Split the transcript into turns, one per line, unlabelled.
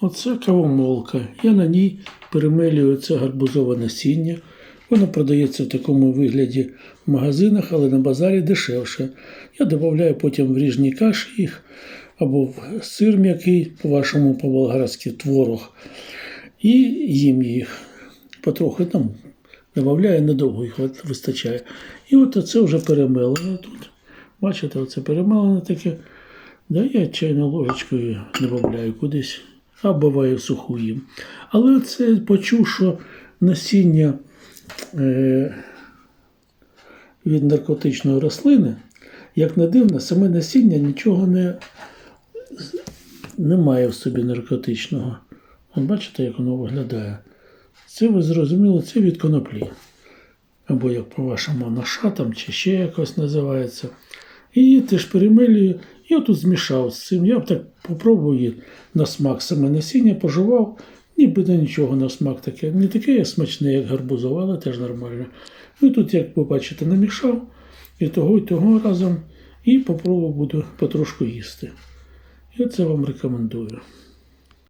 Оце кавомолка. Я на ній перемелюю це гарбузове насіння. Воно продається в такому вигляді в магазинах, але на базарі дешевше. Я додаю потім в ріжні каші їх або в сир м'який, по-вашому, по-болгарськи творог. І їм їх потроху там додаю, недовго їх вистачає. І от оце вже перемелене тут. Бачите, оце перемелене таке. Да, я чайною ложечкою додаю кудись, а буває суху їм. Але це почув, що насіння е, від наркотичної рослини, як не дивно, саме насіння нічого не, не має в собі наркотичного. От бачите, як воно виглядає. Це ви зрозуміли, це від коноплі. Або як по-вашому наша там, чи ще якось називається. І теж перемилюю. Я тут змішав з цим. Я б так попробую на смак саме насіння, пожував. Ніби не нічого на смак таке. Не таке смачне, як гарбузове, але теж нормально. Ну тут, як ви бачите, намішав і того, і того разом. І попробував буду потрошку їсти. Я це вам рекомендую.